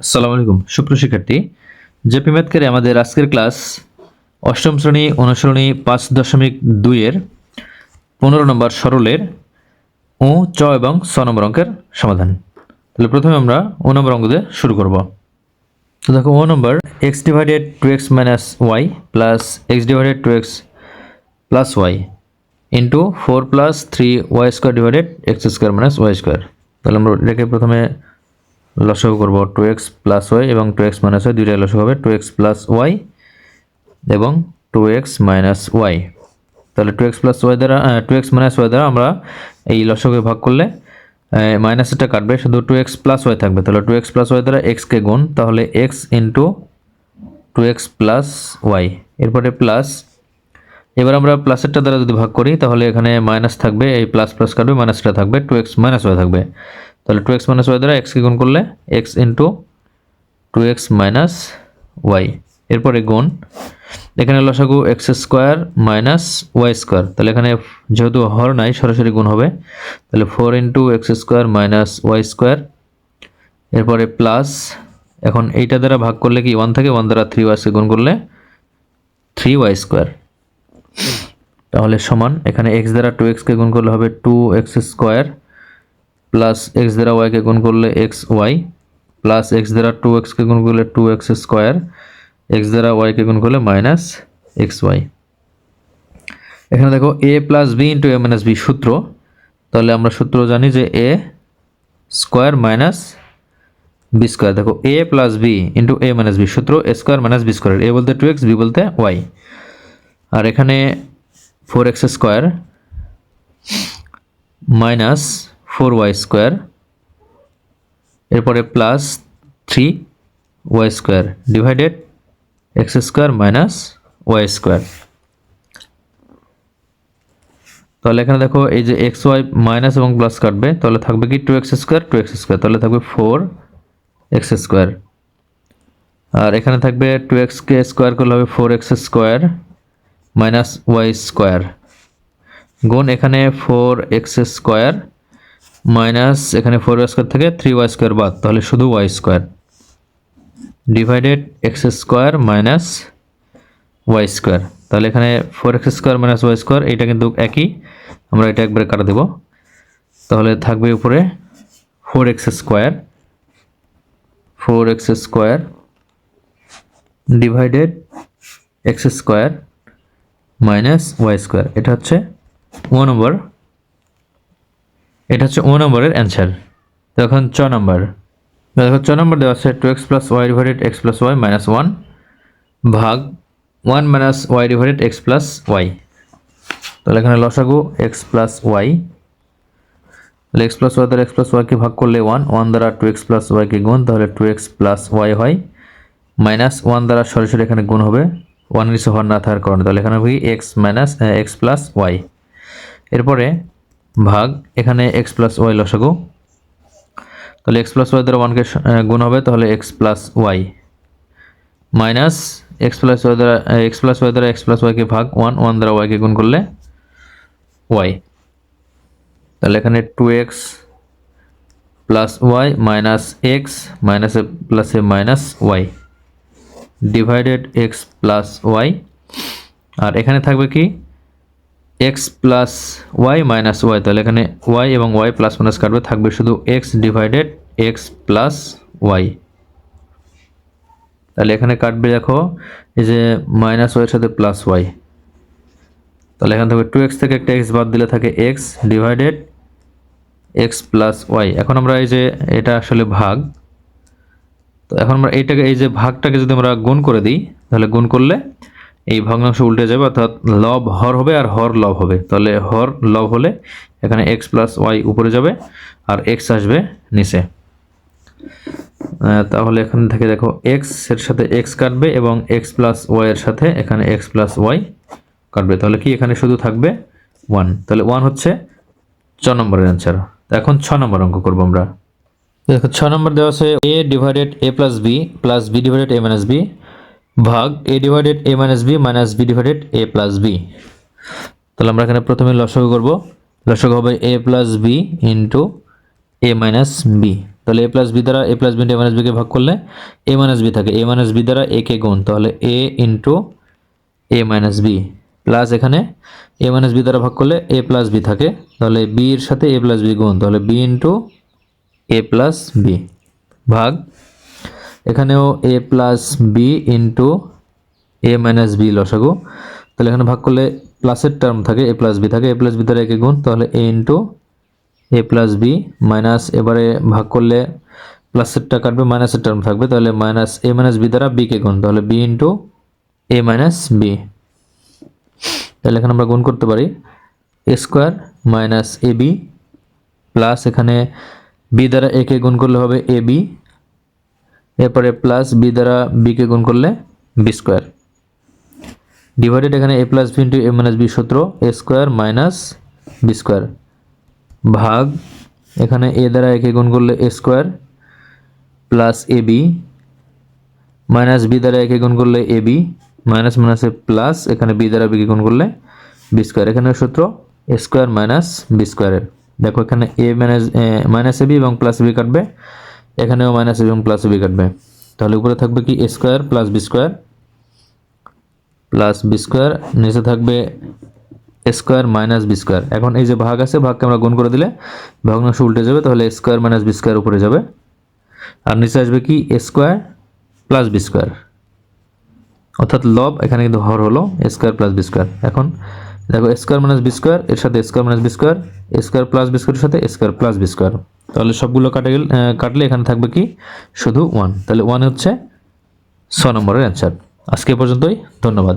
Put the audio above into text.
আসসালামু আলাইকুম। সুপ্রিয় শিক্ষার্থী, জেপি ম্যাথকারে আমাদের আজকের ক্লাস অষ্টম শ্রেণি অনুশ্রেণী পাঁচ দশমিক দুইয়ের পনেরো নম্বর সরলের ও চ এবং ছ নম্বর অঙ্কের সমাধান। তাহলে প্রথমে আমরা ও নম্বর অঙ্ক দিয়ে শুরু করব। তো দেখো ও নম্বর X divided two X minus Y plus X divided two X plus Y into four plus three Y square divided X square minus Y square. তাহলে আমরা এটাকে প্রথমে লসগু করব টু এক্স প্লাস ওয়াই এবং টু এক্স মাইনাস ওয়াই দুইটাই লসগু হবে টু এক্স প্লাস ওয়াই এবং টু এক্স মাইনাস ওয়াই তাহলে টু এক্স প্লাস ওয়াই দ্বারা টু এক্স মাইনাস ওয়াই দ্বারা আমরা এই লসকে ভাগ করলে মাইনাসটা কাটবে শুধু টু এক্স প্লাস ওয়াই থাকবে তাহলে টু এক্স প্লাস ওয়াই দ্বারা এক্সকে গুণ তাহলে X into two X plus Y এরপরে প্লাস এবার আমরা প্লাসেরটা দ্বারা যদি ভাগ করি তাহলে এখানে মাইনাস থাকবে এই প্লাস প্লাস কাটবে মাইনাসটা থাকবে টু এক্স মাইনাস ওয়াই থাকবে তাহলে টু এক্স মাইনাস ওয়াই দ্বারা এক্সকে গুণ করলে? X into two X minus Y এরপরে গুণ, এখানে লসাগু X square minus Y square তাহলে এখানে যেহেতু হর নাই, সরাসরি গুণ হবে। তাহলে four into X square minus Y square এরপরে প্লাস এখন এইটা দ্বারা ভাগ করলে কি ওয়ান থাকে? ওয়ান দ্বারা থ্রি ওয়াইসকে গুণ করলে থ্রি ওয়াই স্কোয়ার তাহলে সমান, এখানে এক্স দ্বারা টু এক্সকে গুণ করলে হবে two X square plus X দ্বারা ওয়াইকে গুণ করলে এক্স ওয়াই প্লাস এক্স দ্বারা টু এক্সকে গুণ করলে টু এক্স স্কোয়ার এক্স দ্বারা ওয়াইকে গুণ করলে মাইনাস এক্স ওয়াই এখানে দেখো A plus B into A minus B সূত্র। তাহলে আমরা সূত্র জানি যে A square minus B square দেখো A plus B into A minus B সূত্র A square minus B square A বলতে টু এক্স বি বলতে ওয়াই আর এখানে four X square minus four Y square, এরপরে plus three Y square divided X square minus Y square. তাহলে এখানে দেখো এই যে এক্স ওয়াই মাইনাস এবং প্লাস কাটবে, তাহলে থাকবে কি two X square, two X square, তাহলে থাকবে ফোর এক্স স্কোয়ার। আর এখানে থাকবে টু এক্সকে স্কোয়ার করলে হবে four X square minus Y square. গুণ এখানে ফোর এক্স স্কোয়ার মাইনাস এখানে ফোর ওয়াই স্কোয়ার থেকে থ্রি ওয়াই স্কোয়ার বাদ। তাহলে শুধু Y square divided X square minus Y square তাহলে এখানে four X square minus Y square এটা কিন্তু একই। আমরা এটা একবারে কাটা দেব। তাহলে থাকবে উপরে four X square four X square divided X square minus Y square এটা হচ্ছে ও নম্বর এটা হচ্ছে ও নম্বরের অ্যান্সার তখন চ নম্বর। দেখো চ নম্বর দেওয়া আছে two X plus Y divided X plus Y minus one ভাগ one minus Y divided X plus Y তাহলে এখানে লসাগু এক্স প্লাস ওয়াই তাহলে এক্স প্লাস ওয়াই দ্বারা এক্স প্লাস ওয়াইকে ভাগ করলে ওয়ান ওয়ান দ্বারা টু এক্স প্লাস ওয়াইকে গুণ, তাহলে টু এক্স প্লাস ওয়াই হয়। মাইনাস ওয়ান দ্বারা সরাসরি এখানে গুণ হবে। ওয়ান কিছু হওয়ার না থাকার কারণে। তাহলে এখানে হবে X minus X plus Y এরপরে ভাগ, এখানে এক্স প্লাস ওয়াই লসাগু। তাহলে এক্স প্লাস ওয়াই দ্বারা ওয়ানকে গুণ হবে, তাহলে X plus Y minus X plus Y দ্বারা এক্স প্লাস ওয়াই দ্বারা এক্স প্লাস ওয়াইকে ভাগ ওয়ান ওয়ান দ্বারা ওয়াইকে গুণ করলে ওয়াই তাহলে এখানে two x plus y minus x minus a plus a minus y divided x plus y আর এখানে থাকবে কি? X plus y minus y তাহলে এখানে ওয়াই এবং ওয়াই প্লাস মাইনাস কাটবে, থাকবে শুধু x divided x plus y তাহলে এখানে কাটবে দেখো, এই যে মাইনাস ওয়াইয়ের সাথে প্লাস ওয়াই তাহলে এখানে থাকবে টু এক্স থেকে একটা এক্স বাদ দিলে থাকে x divided x plus y এখন আমরা এই যে এটা আসলে ভাগ, তো এখন আমরা এইটাকে, এই যে ভাগটাকে যদি আমরা গুণ করে দিই, তাহলে গুণ করলে এই ভগ্নাংশ উল্টে যাবে, অর্থাৎ লব হর হবে আর হর লব হবে। তাহলে হর লব হলে এখানে এক্স প্লাস ওয়াই উপরে যাবে আর এক্স আসবে নিচে। তাহলে এখান থেকে দেখো এক্সের সাথে এক্স কাটবে এবং এক্স প্লাস ওয়াই এর সাথে এখানে এক্স প্লাস ওয়াই কাটবে। তাহলে কি এখানে শুধু থাকবে ওয়ান তাহলে ওয়ান হচ্ছে ছ নম্বরের অ্যান্সার এখন ছ নম্বর অঙ্ক করব আমরা। দেখো ছ নম্বর দেওয়া আছে a divided a plus b plus b divided a minus b ভাগ a divided a minus b minus b divided a plus b তাহলে আমরা এখানে প্রথমে লসক করব। লসক হবে a plus b into a minus b তাহলে এ প্লাস বি দ্বারা a plus b into a minus বিকে ভাগ করলে এ মাইনাস বি থাকে। এ মাইনাস বি দ্বারা এ কে গুণ। তাহলে a into a minus b plus এখানে এ মাইনাস বি দ্বারা ভাগ করলে এ প্লাস বি থাকে। তাহলে বি এর সাথে এ প্লাস বি গুণ। তাহলে b into a plus b ভাগ এখানেও a plus b into a minus b লসাগু। তাহলে এখানে ভাগ করলে প্লাসের টার্ম থাকে এ প্লাস বি থাকে এ প্লাস বি দ্বারা একে গুণ, তাহলে a into a plus b minus এবারে ভাগ করলে প্লাসেরটা কাটবে মাইনাসের টার্ম থাকবে, তাহলে মাইনাস এ মাইনাস বি দ্বারা বিকে গুণ, তাহলে b into a minus b তাহলে এখানে আমরা গুণ করতে পারি a square minus a b plus এখানে বি দ্বারা এ কে গুণ করলে হবে এ বি এরপরে প্লাস বি দ্বারা বিকে গুণ করলে বি স্কোয়ার ডিভাইডেড এখানে a plus b into a minus b সূত্র a square minus b square ভাগ এখানে এ দ্বারা একে গুণ করলে a square plus a b minus b দ্বারা একে গুণ করলে এ বি মাইনাস মাইনাসে প্লাস এখানে বি দ্বারা বিকে গুণ করলে বি স্কোয়ার এখানে সূত্র এ স্কোয়ার মাইনাস বি স্কোয়ারের দেখো এখানে a minus minus a b এবং প্লাস বি কাটবে। এখানেও মাইনাস এবং প্লাস বি কাটবে। তাহলে উপরে থাকবে কি? Square plus b square plus b square নিচে থাকবে স্কোয়ার মাইনাস বি স্কোয়ার এখন এই যে ভাগ আছে, ভাগকে আমরা গুণ করে দিলে ভগ্নাংশ উল্টে যাবে, তাহলে স্কোয়ার মাইনাস বি স্কোয়ার উপরে যাবে। আর নিচে আসবে কি? স্কোয়ার প্লাস বি স্কোয়ার অর্থাৎ লব এখানে কিন্তু হর হলো স্কোয়ার প্লাস বি স্কোয়ার এখন দেখো স্কোয়ার মাইনাস বি স্কোয়ার এর সাথে square minus b square square plus b স্কোয়ারের সাথে স্কোয়ার প্লাস বি স্কোয়ার তাহলে সবগুলো কাটে গেলে কাটলে এখানে থাকবে কি? শুধু ওয়ান তাহলে ওয়ান হচ্ছে ছ নম্বরের অ্যান্সার আজকে পর্যন্তই, ধন্যবাদ।